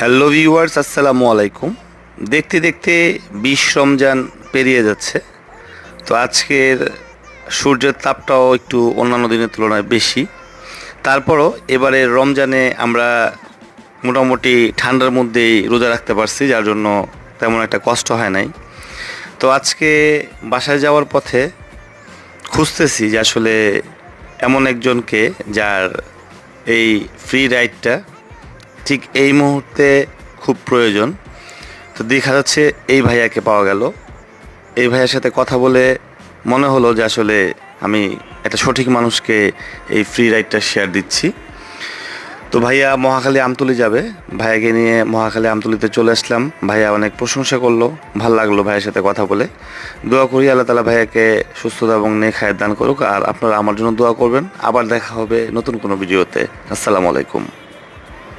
Hello viewers আসসালামু আলাইকুম। দেখতে দেখতে বিশ রমজান পেরিয়ে যাচ্ছে। তো আজকের সূর্যের তাপটাও একটু অন্যান্য দিনের তুলনায় বেশি। তারপরও এবারে রমজানে আমরা মোটামুটি ঠান্ডার মধ্যেই রোজা রাখতে পারছি, যার জন্য তেমন একটা কষ্ট হয় নাই। তো আজকে বাসায় যাওয়ার পথে খুঁজতেছি যে আসলে এমন একজনকে যার এই ফ্রি রাইডটা ঠিক এই মুহূর্তে খুব প্রয়োজন। তো দেখা যাচ্ছে এই ভাইয়াকে পাওয়া গেল। এই ভাইয়ার সাথে কথা বলে মনে হলো যে আসলে আমি একটা সঠিক মানুষকে এই ফ্রি রাইডটা শেয়ার দিচ্ছি। তো ভাইয়া মহাখালী আমতলি যাবে। ভাইয়াকে নিয়ে মহাখালী আমতলিতে চলে আসলাম। ভাইয়া অনেক প্রশংসা করল। ভালো লাগল ভাইয়ের সাথে কথা বলে। দোয়া করি আল্লাহ তালা ভাইয়াকে সুস্থতা এবং নেখায়ের দান করুক। আর আপনারা আমার জন্য দোয়া করবেন। আবার দেখা হবে নতুন কোনো ভিডিওতে। আসসালামু আলাইকুম।